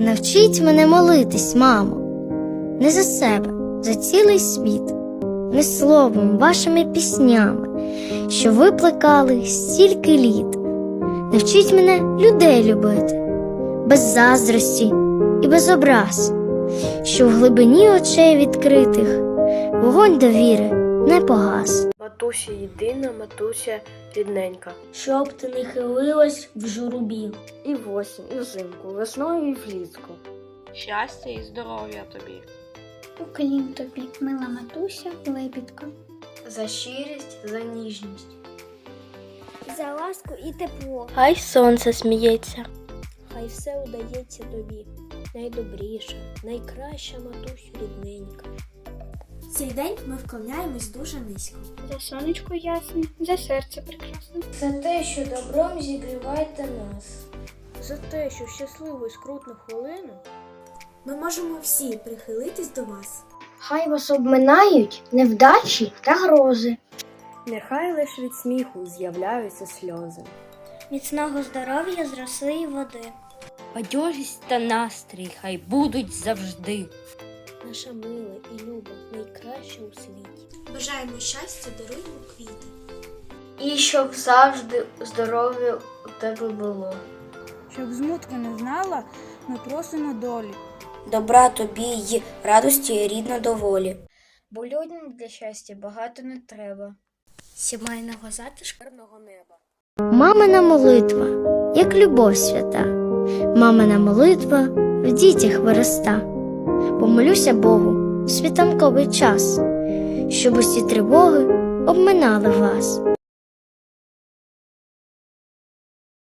Навчіть мене молитись, мамо, не за себе, за цілий світ, не словом, вашими піснями, що ви плекали стільки літ. Навчіть мене людей любити, без заздрості і без образ, що в глибині очей відкритих вогонь довіри не погас. Матуся єдина, матуся рідненька. Щоб ти не хилилась в журубі. І в осінь, і взимку, весною і влітку. Щастя і здоров'я тобі. Уклін тобі, мила матуся, лепітка. За щирість, за ніжність. За ласку і тепло. Хай сонце сміється. Хай все удається тобі, найдобріша, найкраща матусю рідненька. Цей день ми вклоняємось дуже низько. За сонечко ясне, за серце прекрасне. За те, що добром зігріваєте нас. За те, що в щасливу і скрутну хвилину Ми можемо всі прихилитись до вас. Хай вас обминають невдачі та грози. нехай лиш від сміху з'являються сльози. Міцного здоров'я з роси і води. Бадьорість та настрій хай будуть завжди. Наша мила і люба, найкраща у світі. Бажаємо щастя, даруємо квіти. І щоб завжди здоров'я у тебе було. Щоб змутки не знала, ми просимо долі. Добра тобі й радості рідна доволі. Бо людям для щастя багато не треба. Сімейного затишку. Мамина молитва, як любов свята, мамина молитва в дітях вироста. Помолюся Богу в світанковий час, щоб усі тривоги обминали вас.